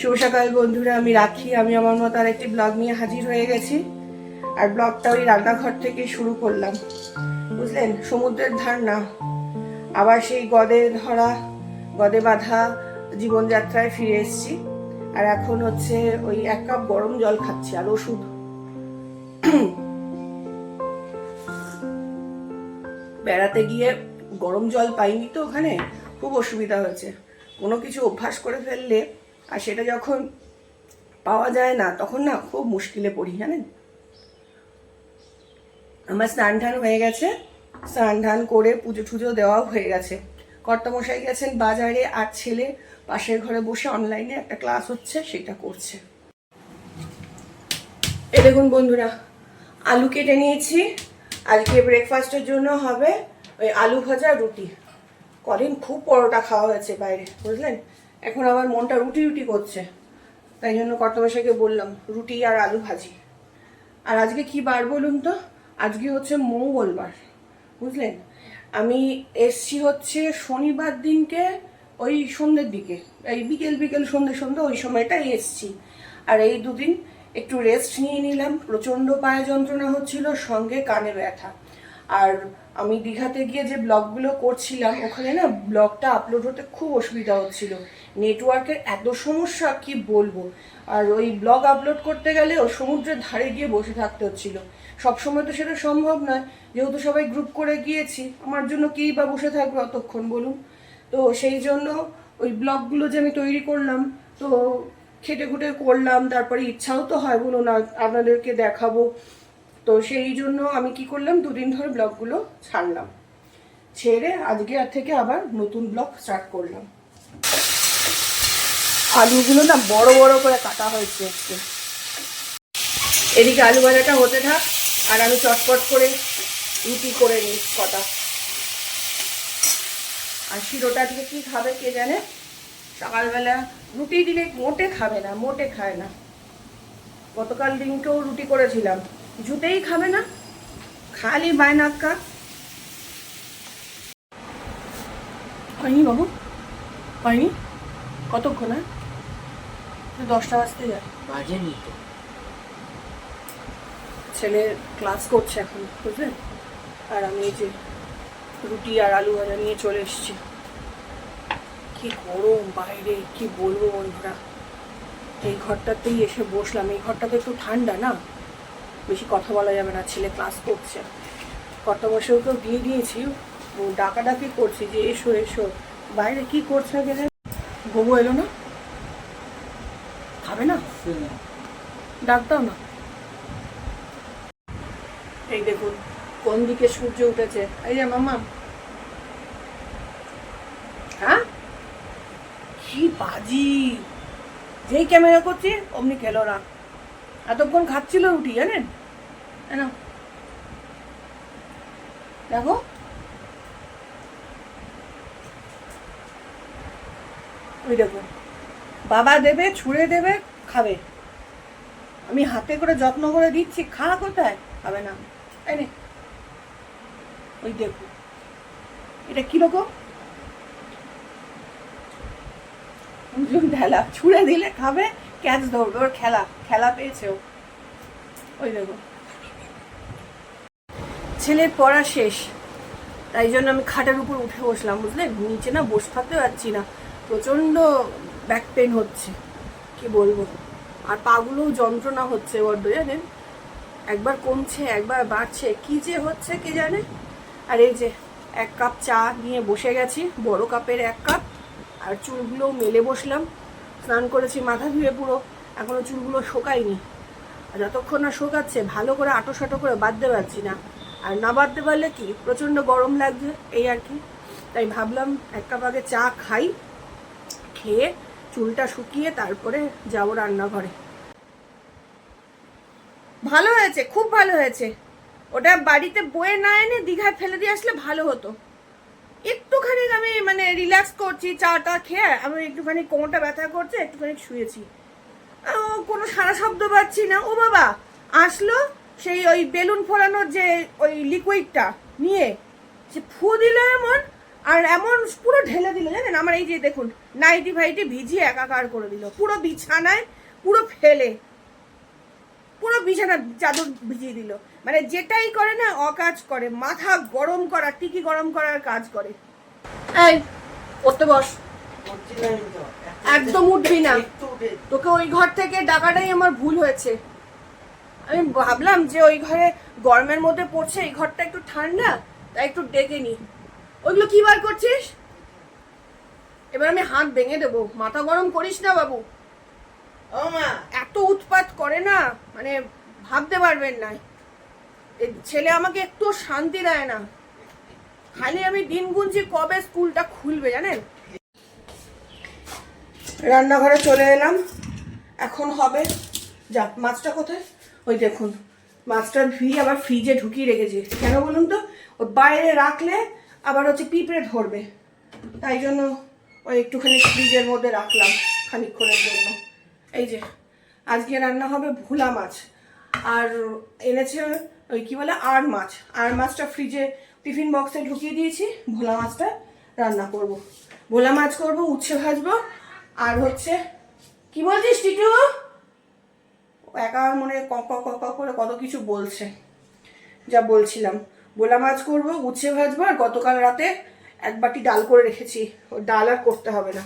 শুভ সকাল বন্ধুরা, আমি রাখি। আমি আমার মতো আর একটি ব্লগ নিয়ে হাজির হয়ে গেছি। আর ব্লগটা ওই রান্নাঘর থেকে শুরু করলাম। বুঝলেন? সমুদ্রের ধার না। আবার সেই গদে ধরা, গদে বাঁধা জীবনযাত্রায় ফিরে এসেছি। আর এখন হচ্ছে ওই এক কাপ গরম জল খাচ্ছি, আর ওষুধ। বেড়াতে গিয়ে গরম জল পাইনি তো ওখানে, খুব অসুবিধা হয়েছে। কোনো কিছু অভ্যাস করে ফেললে আর সেটা যখন পাওয়া যায় না, তখন না খুব মুশকিলে পড়ি, জানেন? আমার স্নান টান হয়ে গেছে, স্নান টান করে পুজো টুজো দেওয়াও হয়ে গেছে। কর্তামশাই গেছেন বাজারে, আর ছেলে পাশের ঘরে বসে অনলাইনে একটা ক্লাস হচ্ছে, সেটা করছে। এ দেখুন বন্ধুরা, আলু কেটে নিয়েছি। আজকে ব্রেকফাস্টের জন্য হবে ওই আলু ভাজা রুটি। কদিন খুব পরোটা খাওয়া হয়েছে বাইরে, বুঝলেন? এখন আমার মনটা রুটি রুটি করছে। তাই জন্য কর্তমশাইকে বললাম, রুটি আর আলু ভাজি। আর আজকে কি বার বলুন তো? আজকে হচ্ছে মঙ্গলবার, বুঝলেন? আমি এসছি হচ্ছে শনিবার দিনকে ওই সন্ধ্যের দিকে, এই বিকেল বিকেল সন্ধ্যে সন্ধ্যে ওই সময়টাই এসছি। আর এই দুদিন একটু রেস্ট নিয়ে নিলাম। প্রচণ্ড পায়ে যন্ত্রণা হচ্ছিল, সঙ্গে কানে ব্যথা। আর আমি দীঘাতে গিয়ে যে ব্লগগুলো করছিলাম, ওখানে না ব্লগটা আপলোড হতে খুব অসুবিধা হচ্ছিল। নেটওয়ার্কের এত সমস্যা, কি বলব? আর ওই ব্লগ আপলোড করতে গেলেও সমুদ্রের ধারে গিয়ে বসে থাকতে হচ্ছিল। সবসময় তো সেটা সম্ভব নয়। যেহেতু সবাই গ্রুপ করে গিয়েছি, আমার জন্য কেই বা বসে থাকবে অতক্ষণ বলুন? তো সেই জন্য ওই ব্লগগুলো যে আমি তৈরি করলাম, তো খেটে খুটে করলাম, তারপরে ইচ্ছাও তো হয় বলুন আপনাদেরকে দেখাবো। তো সেই জন্য আমি কি করলাম? দুদিন ধরে ব্লগগুলো ছাড়লাম। ছেড়ে আজকে আর থেকে আবার নতুন ব্লগ স্টার্ট করলাম। আলুগুলো না বড় বড় করে কাটা হয়েছে একটু। এদিকে আলু ভাজাটা হতে থাক, আর আমি চটপট করে রুটি করে নিই কটা। আর শিরোটা আজকে কি খাবে কে জানে? সকালবেলা রুটি দিলে মোটে খাবে না, মোটে খায় না। গতকাল দিনকেও রুটি করেছিলাম। কিছুতেই খাবে না খালি বায়নাক্কা হয়নি বাবু হয়নি কতক্ষণ আর দশটা বাজতে যায় বাজেনি তো। ছেলে ক্লাস করছে এখন বুঝলেন আর আমি এই যে রুটি আর আলু ভাজা নিয়ে চলে এসেছি। কি গরম বাইরে কি বলব বন্ধুরা? এই ঘরটাতেই এসে বসলাম। এই ঘরটা তো একটু ঠান্ডা না? বেশি কথা বলা যাবে না ছেলে ক্লাস করছে। কর্তা বসেওকেও দিয়ে দিয়েছি ও ডাকাডাকি করছি যে এসো এসো। বাইরে কি করছে গেলে গবু এলো না? খাবে না? ডাক দাও না। এই দেখুন কোন দিকে সূর্য উঠেছে? এই যে মামা। হ্যাঁ? কি বাজি! যেই ক্যামেরা করছি অমনি খেলো না। এতক্ষণ খাচ্ছিল রুটি, জানেন? দেখো। ওই দেখুন বাবা দেবে, ছুঁড়ে দেবে, খাবে। আমি হাতে করে যত্ন করে দিচ্ছি, খা কোথায়? খাবে না। নে। ওই দেখো। এটা কীরকম ঢেলা। ছুঁড়ে দিলে খাবে ক্যাচ ধরবে? ওর খেলা খেলা পেয়েছে ও। ওই দেখো। ছেলের পড়া শেষ। তাই জন্য আমি খাটের উপর উঠে বসলাম, বুঝলে? নিচে না বসে থাকতে পারছি না। প্রচণ্ড ব্যাক পেন হচ্ছে। কি বলব? আর পাগুলোও যন্ত্রণা হচ্ছে বড্ড, জানেন? একবার কমছে, একবার বাড়ছে। কি যে হচ্ছে কে জানে? আর এই যে, এক কাপ চা নিয়ে বসে গেছি, বড় কাপের এক কাপ। আর চুলগুলো মেলে বসলাম। স্নান করেছি, মাথা ধুয়ে পুরো। এখনও চুলগুলো শোকায়নি। আর যতক্ষণ না শোকাচ্ছে, ভালো করে আটো সাটো করে বাঁধতে পারছি না। আর না বাঁধতে পারলে কি, প্রচণ্ড গরম লাগছে, এই আর কি। তাই ভাবলাম এক কাপ আগে চা খাই, খেয়ে চুলটা শুকিয়ে তারপরে যাব রান্নাঘরে। ভালো হয়েছে, খুব ভালো হয়েছে। ওটা বাড়িতে বয়ে না এনে দীঘায় ফেলে দিয়ে আসলে ভালো হতো। একটুখানি আমি মানে রিল্যাক্স করছি চা টা খেয়ে আমি একটুখানি কোমরটা ব্যথা করছে, একটুখানি শুয়েছি। কোনো সারা শব্দ পাচ্ছি না। ও বাবা, আসলো সেই ওই বেলুন ফোলানোর যে ওই লিকুইডটা নিয়ে, সে ফু দিল এমন, আর এমন পুরো ঢেলে দিল, জানেন? আমার এই যে দেখুন, নাইটি ফাইটি ভিজিয়ে একাকার করে দিল। পুরো বিছানায়, পুরো ফেলে, পুরো বিছানা চাদর ভিজিয়ে দিল। মানে যেটাই করে না অকাজ করে। মাথা গরম করা টিকি গরম করার কাজ করে। এই করতে বস। একদম উঠবি না। তোকে ওই ঘর থেকে ডাকাটাই আমার ভুল হয়েছে। আমি ভাবলাম যে ওই ঘরে গরমের মধ্যে পড়ছে এই ঘরটা একটু ঠান্ডা তাই একটু ডেকে নি। ওইগুলো কি বার করছিস? এবার আমি হাত ভেঙে দেবো। মাথা গরম করিস না বাবু। ও মা। এত উৎপাত করে না মানে ভাবতে পারবেন না। ছেলে আমাকে একটু শান্তি দেয় না। খালি আমি দিন গুনছি কবে স্কুলটা খুলবে, জানেন? রান্নাঘরে চলে এলাম। এখন হবে যা মাছটা কোথায়? ওই দেখুন মাছটা ধুয়ে আবার ফ্রিজে ঢুকিয়ে রেখেছি। কেন বলুন তো? ওই বাইরে রাখলে আবার হচ্ছে পিঁপড়ে ধরবে। তাই জন্য ওই একটুখানি ফ্রিজের মধ্যে রাখলাম খানিকক্ষণের জন্য। এই যে, আজকে রান্না হবে ভোলা মাছ। আর এনেছে ওই কি বলে, আর মাছ। আর মাছটা ফ্রিজে টিফিন বক্সে ঢুকিয়ে দিয়েছি। ভোলা মাছটা রান্না করব। ভোলা মাছ করব, উচ্ছে ভাজবো। আর হচ্ছে, কি বলছিস টিটু? একা মনে কক কক করে কত কিছু বলছে। যা বলছিলাম। ভোলা মাছ করব, উচ্ছে ভাজবো, আর গতকাল রাতে এক বাটি ডাল করে রেখেছি। ডাল আর করতে হবে না।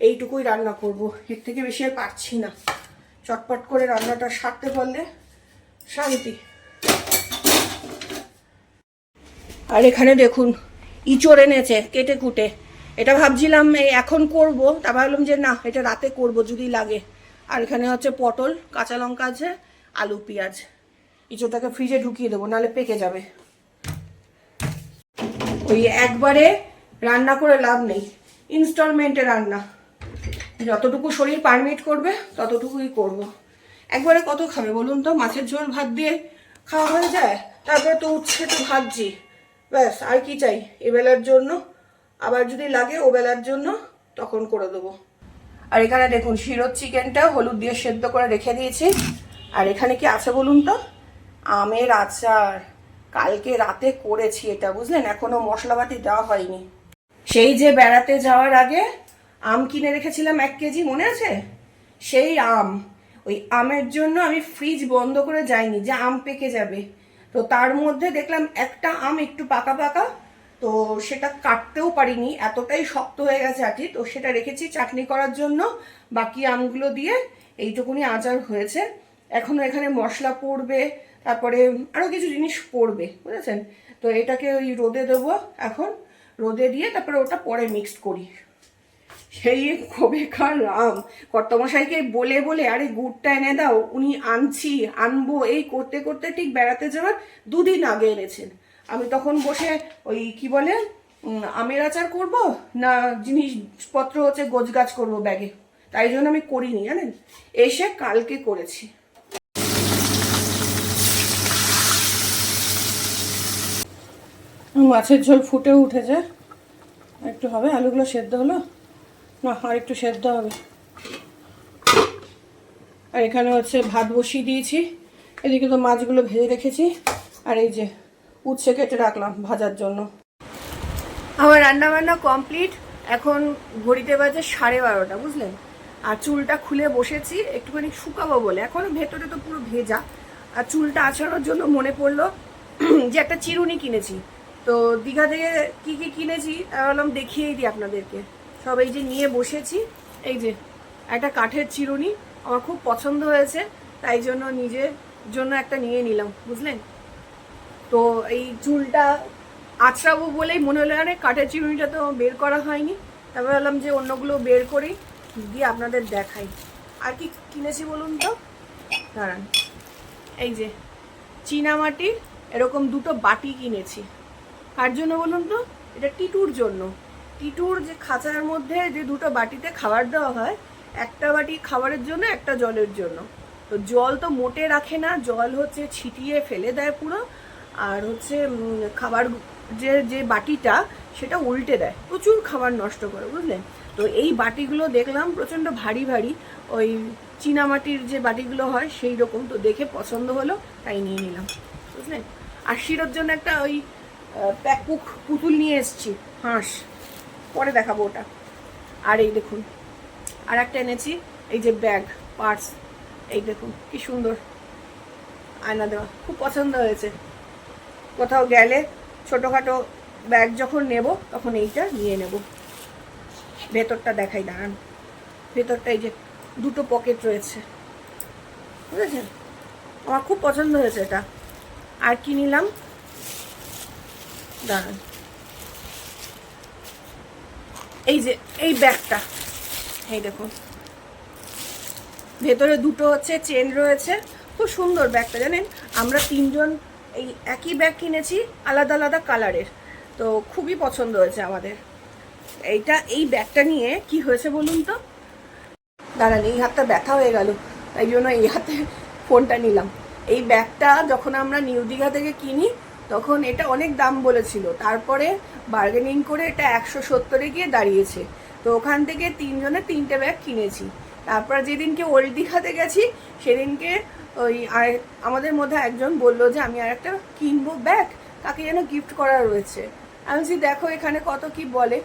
এইটুকুই রান্না করব। এর থেকে বেশি আর পারছি না। চটপট করে রান্নাটা সারতে পারলে শান্তি। আর এখানে দেখুন, ইঁচড় এনেছে, কেটে কুটে। এটা ভাবছিলাম এখন করব, তা ভাবলাম যে না, এটা রাতে করব যদি লাগে। আর এখানে হচ্ছে পটল, কাঁচা লঙ্কা আছে, আলু পেঁয়াজ। ইঁচড়টাকে ফ্রিজে ঢুকিয়ে দেবো, নাহলে পেকে যাবে। ওই একবারে রান্না করে লাভ নেই, ইনস্টলমেন্টে রান্না। যতটুকু শরীর পারমিট করবে, ততটুকুই করব। একবারে কত খাবে বলুন তো? মাছের ঝোল ভাত দিয়ে খাওয়া হয়ে যায়? তারপরে তো উচ্ছে তো ভাবছি ব্যাস, আর কি চাই? এবেলার জন্য। আবার যদি লাগে, ও বেলার জন্য, তখন করে দেবো। আর এখানে দেখুন, শিরোর চিকেনটা হলুদ দিয়ে সেদ্ধ করে রেখে দিয়েছি। আর এখানে কি আছে বলুন তো? আমের আচার। কালকে রাতে করেছি এটা, বুঝলেন? এখনও মশলাপাতি দেওয়া হয়নি। সেই যে বেড়াতে যাওয়ার আগে আম কিনে রেখেছিলাম এক কেজি, মনে আছে? সেই আম। ওই আমের জন্য আমি ফ্রিজ বন্ধ করে যাইনি, যে আম পেকে যাবে। তো তার মধ্যে দেখলাম একটা আম একটু পাকা পাকা, তো সেটা কাটতেও পারিনি, এতটাই শক্ত হয়ে গেছে আটি, তো সেটা রেখেছি চাটনি করার জন্য, বাকি আমগুলো দিয়ে এইটুকুনি আচার হয়েছে। এখনও এখানে মশলা পড়বে, তারপরে আরও কিছু জিনিস পড়বে, বুঝেছেন? তো এটাকে ওই রোদে দেবো এখন, রোদে দিয়ে তারপরে ওটা পরে মিক্সড করি। সেই কবেকার রাম। কর্তমশাইকে বলে বলে, আরে, গুড়টা এনে দাও, উনি আনছি, আনব। এই করতে করতে ঠিক বেড়াতে যাওয়ার দুদিন আগে এনেছেন। আমি তখন বসে ওই কি বলে আমের আচার করব না জিনিসপত্র হচ্ছে গোছগাছ করব ব্যাগে। তাই জন্য আমি করিনি, জানেন? এসে কালকে করেছি। মাছের ঝোল ফুটে উঠেছে। একটু হবে, আলুগুলো সেদ্ধ হলো। না, আর একটু সেদ্ধ হবে। আর এখানে হচ্ছে ভাত বসিয়ে দিয়েছি। এদিকে তো মাছগুলো ভেজে রেখেছি। আর এই যে উচ্ছে কেটে রাখলাম ভাজার জন্য। আমার রান্না বান্না কমপ্লিট। এখন ঘড়িতে বাজে সাড়ে বারোটা, বুঝলেন? আর চুলটা খুলে বসেছি, একটুখানি শুকাবো বলে। এখনও ভেতরে তো পুরো ভেজা। আর চুলটা আছানোর জন্য মনে পড়ল যে একটা চিরুনি কিনেছি। তো দীঘা থেকে কি কি কিনেছি ভাবলাম দেখিয়েই দিই আপনাদেরকে। সব এই যে নিয়ে বসেছি, এই যে, একটা কাঠের চিরুনি আমার খুব পছন্দ হয়েছে, তাই জন্য নিজের জন্য একটা নিয়ে নিলাম, বুঝলেন? তো এই চুলটা আছড়াবো বলেই মনে হলো, আরে কাঠের চিরুনিটা তো বের করা হয়নি, তারপর ভাবলাম যে অন্যগুলো বের করি দিয়ে আপনাদের দেখাই। আর কি কিনেছি বলুন তো? দাঁড়ান, এই যে, চীনামাটির এরকম দুটো বাটি কিনেছি। কার জন্য বলুন তো? এটা টিটুর জন্য। টিটুর যে খাঁচার মধ্যে যে দুটো বাটিতে খাবার দেওয়া হয়, একটা বাটি খাবারের জন্য, একটা জলের জন্য। তো জল তো মোটে রাখে না, জল হচ্ছে ছিটিয়ে ফেলে দেয় পুরো, আর হচ্ছে খাবার যে যে বাটিটা, সেটা উল্টে দেয়। প্রচুর খাবার নষ্ট করে বুঝলেন তো এই বাটিগুলো দেখলাম, প্রচণ্ড ভারী ভারী। ওই চীনামাটির যে বাটিগুলো হয়, সেই রকম তো দেখে পছন্দ হলো, তাই নিয়ে নিলাম বুঝলেন আর শিরোর জন্য একটা ওই প্যাকুক পুতুল নিয়ে এসেছি, হাঁস। পরে দেখাবো ওটা। আর এই দেখুন, আর একটা এনেছি, এই যে ব্যাগ, পার্স, এই দেখুন, কি সুন্দর আয়না দেওয়া, খুব পছন্দ হয়েছে। কোথাও গেলে ছোটোখাটো ব্যাগ যখন নেব, তখন এইটা নিয়ে নেব। ভেতরটা দেখাই, দাঁড়ান। ভেতরটা এই যে দুটো পকেট রয়েছে। বুঝেছেন? আমার খুব পছন্দ হয়েছে এটা। আর কি নিলাম? দাঁড়ান। এই যে, এই ব্যাগটা। এই দেখুন। ভেতরে দুটো হচ্ছে চেন রয়েছে। খুব সুন্দর ব্যাগটা, জানেন? আমরা তিনজন এই একই ব্যাগ কিনেছি, আলাদা আলাদা কালারের। তো খুবই পছন্দ হয়েছে আমাদের। এইটা, এই ব্যাগটা নিয়ে কি হয়েছে বলুন তো? দাঁড়ান, এই হাতটা ব্যথা হয়ে গেল। তাই জন্য এই হাতে ফোনটা নিলাম। এই ব্যাগটা যখন আমরা নিউ দীঘা থেকে কিনি তখন এটা অনেক দাম বলেছিল। তারপরে বার্গেনিং করে এটা একশো সত্তরে গিয়ে দাঁড়িয়েছে। তো ওখান থেকে তিনজনে তিনটে ব্যাগ কিনেছি। তারপর যেদিনকে ওল্ড দীঘাতে গেছি, সেদিনকে ওই আমাদের মধ্যে একজন বলল যে, আমি আর একটা কিনবো ব্যাগ তাকে যেন গিফট করা রয়েছে। আমি বলছি, দেখো এখানে কত কি বলে।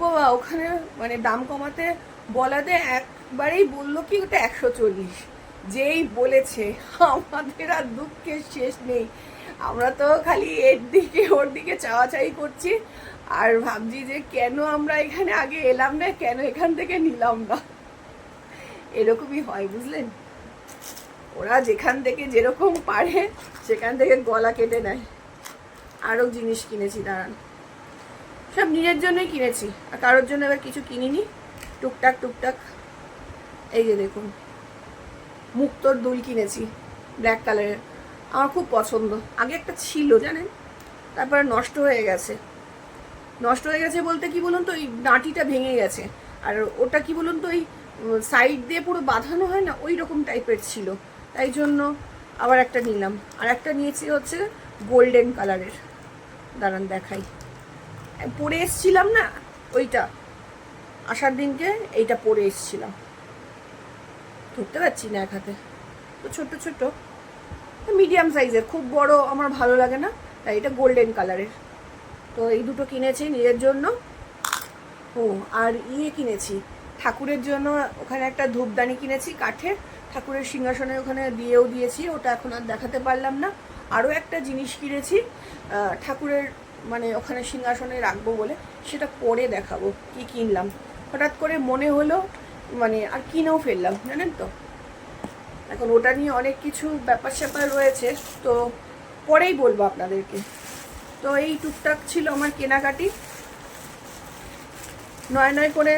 বাবা, ওখানে মানে দাম কমাতে বলাতে একবারেই বলল কি, ওটা একশো চল্লিশ। যেই বলেছে, আমাদের আর দুঃখের শেষ নেই। আমরা তো খালি এর দিকে, ওর দিকে চাওয়াচাই করছি। আর ভাবছি যে কেন আমরা এখানে আগে এলাম না, কেন এখান থেকে নিলাম না? এরকমই হয়, বুঝলেন? ওরা যেখান থেকে যেরকম পারে, সেখান থেকে গলা কেটে নেয়। আরও জিনিস কিনেছি, দাঁড়ান। সব নিজের জন্যই কিনেছি, আর কারোর জন্য এবার কিছু কিনিনি। টুকটাক টুকটাক। এই যে দেখুন, মুক্তোর দুল কিনেছি, ব্ল্যাক কালারের। আমার খুব পছন্দ। আগে একটা ছিল, জানেন? তারপরে নষ্ট হয়ে গেছে। নষ্ট হয়ে গেছে বলতে কি বলুন তো ওই ডাঁটিটা ভেঙে গেছে। আর ওটা কি বলুন তো ওই সাইড দিয়ে পুরো বাঁধানো হয় না, ওই রকম টাইপের ছিল। তাই জন্য আবার একটা নিলাম। আর একটা নিয়েছি হচ্ছে গোল্ডেন কালারের দাঁড়ান দেখাই। পরে এসছিলাম না, ওইটা। আসার দিনকে এইটা পরে এসছিলাম। ধরতে পারছি না এক হাতে। তো ছোট্ট ছোট্ট। মিডিয়াম সাইজের, খুব বড় আমার ভালো লাগে না, তাই এটা গোল্ডেন কালারের। তো এই দুটো কিনেছি নিজের জন্য। ও, আর ইয়ে কিনেছি, ঠাকুরের জন্য ওখানে একটা ধূপদানি কিনেছি কাঠের, ঠাকুরের সিংহাসনে ওখানে দিয়েও দিয়েছি, ওটা এখন আর দেখাতে পারলাম না। আরও একটা জিনিস কিনেছি ঠাকুরের মানে ওখানে সিংহাসনে রাখব বলে, সেটা পরে দেখাবো, কি কিনলাম। হঠাৎ করে মনে হলো মানে আর কিনেও ফেললাম, জানেন তো? এখন ওটা নিয়ে অনেক কিছু ব্যাপার স্যাপার রয়েছে, তো পরেই বলব আপনাদেরকে। তো এই টুকটাক ছিল আমার কেনাকাটি। নয় নয় করে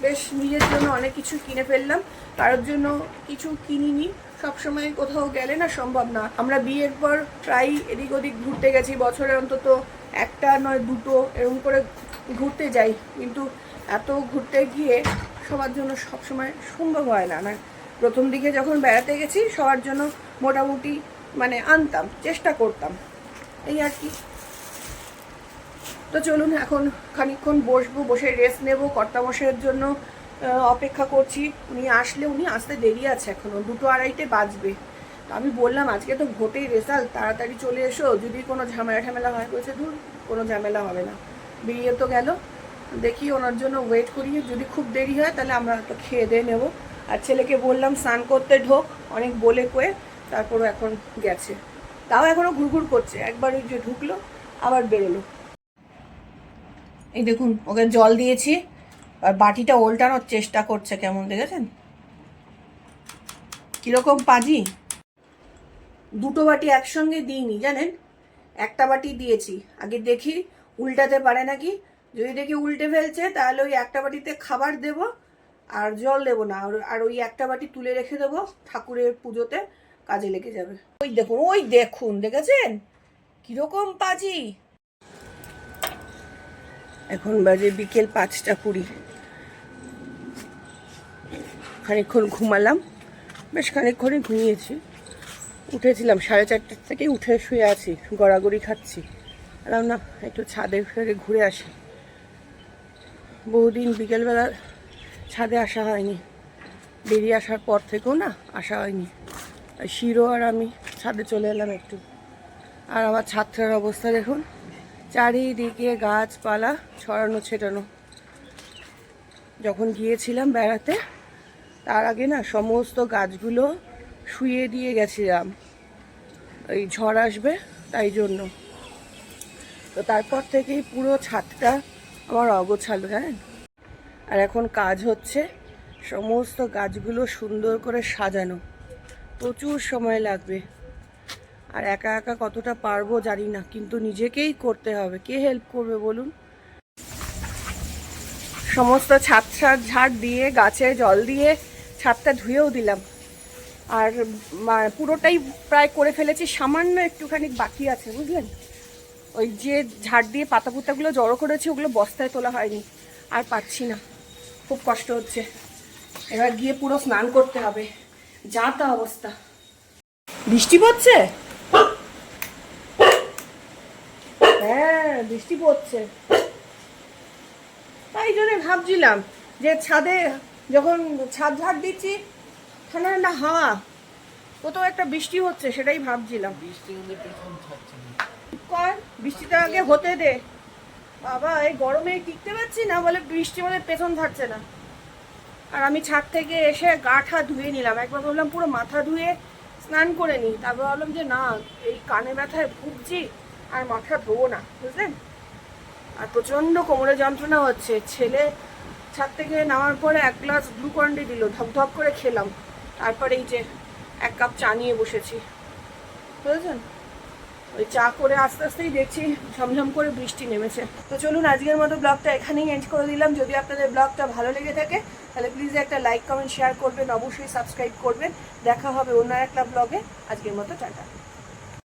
বেশ নিজের জন্য অনেক কিছু কিনে ফেললাম। কারোর জন্য কিছু কিনিনি। সবসময় কোথাও গেলে না সম্ভব না। আমরা বিয়ের পর প্রায় এদিক ওদিক ঘুরতে গেছি। বছরে অন্তত একটা নয় দুটো এরকম করে ঘুরতে যাই। কিন্তু এত ঘুরতে গিয়ে সবার জন্য সবসময় সম্ভব হয় না। না প্রথম দিকে যখন বেড়াতে গেছি, সবার জন্য মোটামুটি মানে আনতাম, চেষ্টা করতাম। এই আর কি। তো চলুন এখন খানিকক্ষণ বসবো, বসে রেস্ট নেব। কর্তামশাইয়ের জন্য অপেক্ষা করছি। উনি আসলে, উনি আসতে দেরি আছে এখনও, দুটো আড়াইটে বাজবে। তো আমি বললাম, আজকে তো ভোটেই রেজাল্ট তাড়াতাড়ি চলে এসো। যদি কোনো ঝামেলা ঠামেলা হয়, বলছে দূর কোনো ঝামেলা হবে না। বেরিয়ে তো গেল। দেখি ওনার জন্য ওয়েট করি যদি খুব দেরি হয়, তাহলে আমরা তো খেয়ে দিয়ে নেব। আর ছেলেকে বললাম, স্নান করতে ঢোক। অনেক বলে কয়ে তারপরও এখন গেছে। তাও এখনও ঘুরঘুর করছে। একবার ওই যে ঢুকলো, আবার বেরোলো। এই দেখুন, ওকে জল দিয়েছি। আর বাটিটা ওল্টানোর চেষ্টা করছে কেমন, দেখেছেন? কীরকম পাজি? দুটো বাটি একসঙ্গে দিইনি, জানেন? একটা বাটি দিয়েছি। আগে দেখি, উল্টাতে পারে নাকি? যদি দেখি উল্টে ফেলছে, তাহলে ওই একটা বাটিতে খাবার দেব আর জল দেবো না, আর- আর ওই একটা বাটি তুলে রেখে দেবো, ঠাকুরের পুজোতে কাজে লেগে যাবে। ওই দেখুন ওই দেখুন, দেখেছেন? কীরকম পাজি। এখন বাজে বিকেল পাঁচটা কুড়ি। খানিকক্ষণ ঘুমালাম, বেশ খানিকক্ষণই ঘুমিয়েছি। উঠেছিলাম, সাড়ে চারটার থেকে উঠে শুয়ে আছি, গড়াগড়ি খাচ্ছি। বললাম না, একটু ছাদে ফেরে ঘুরে আসি। বহুদিন বিকেলবেলা ছাদে আসা হয়নি। বেরিয়ে আসার পর থেকেও না আসা হয়নি। শিরো আর আমি ছাদে চলে এলাম একটু। আর আমার ছাত্রের অবস্থা দেখুন। চারিদিকে গাছপালা, ছড়ানো, ছেটানো। যখন গিয়েছিলাম বেড়াতে, তার আগে না সমস্ত গাছগুলো শুয়ে দিয়ে গেছিলাম। ওই ঝড় আসবে তাই জন্য। তো তারপর থেকেই পুরো ছাদটা আমার অগোছালো, জানেন? আর এখন কাজ হচ্ছে সমস্ত গাছগুলো সুন্দর করে সাজানো। প্রচুর সময় লাগবে। আর একা একা কতটা পারব জানি না, কিন্তু নিজেকেই করতে হবে। কে হেল্প করবে বলুন? সমস্ত ছাদ ছাদ ঝাড় দিয়ে, গাছে জল দিয়ে ছাদটা ধুয়েও দিলাম। আর পুরোটাই প্রায় করে ফেলেছি। সামান্য একটুখানি বাকি আছে, বুঝলেন? ওই যে ঝাড় দিয়ে পাতা পুতাগুলো জড়ো করেছি, ওগুলো বস্তায় তোলা হয়নি। আর পাচ্ছি না। খুব কষ্ট হচ্ছে। এবার গিয়ে পুরো স্নান করতে হবে। যা তা অবস্থা। বৃষ্টি পড়ছে? হ্যাঁ বৃষ্টি পড়ছে। তাই জন্য ভাবছিলাম যে ছাদে যখন ছাদ ঝাড় দিচ্ছি ঠান্ডা ঠান্ডা হাওয়া কোথাও একটা বৃষ্টি হচ্ছে সেটাই ভাবছিলাম। কর বৃষ্টিটা আগে হতে দে। বাবা, এই গরমে টিকতে পারছি না, বলে বৃষ্টি বলে পেছন থাকছে না। আর আমি ছাদ থেকে এসে গা ঠা ধুয়ে নিলাম। একবার বললাম পুরো মাথা ধুয়ে স্নান করে নিই, তারপর ভাবলাম যে না, এই কানে ব্যথায় ভুগছি আর মাথা ধোবো না, বুঝলেন? আর প্রচণ্ড কোমরে যন্ত্রণা হচ্ছে। ছেলে ছাদ থেকে নামার পরে এক গ্লাস গ্লুকন্ডি দিল ধপধপ করে খেলাম। তারপরে এই যে এক কাপ চা নিয়ে বসেছি। বুঝেছেন? ওই চা করে আস্তে আস্তেই দেখছি ঝমঝম করে বৃষ্টি নেমেছে। তো চলুন আজকের মতো ব্লগটা এখানেই এন্ড করে দিলাম। যদি আপনাদের ব্লগটা ভালো লেগে থাকে, তাহলে প্লিজ একটা লাইক কমেন্ট শেয়ার করবেন, অবশ্যই সাবস্ক্রাইব করবেন। দেখা হবে অন্য একটা ব্লগে। আজকের মতো টাটা।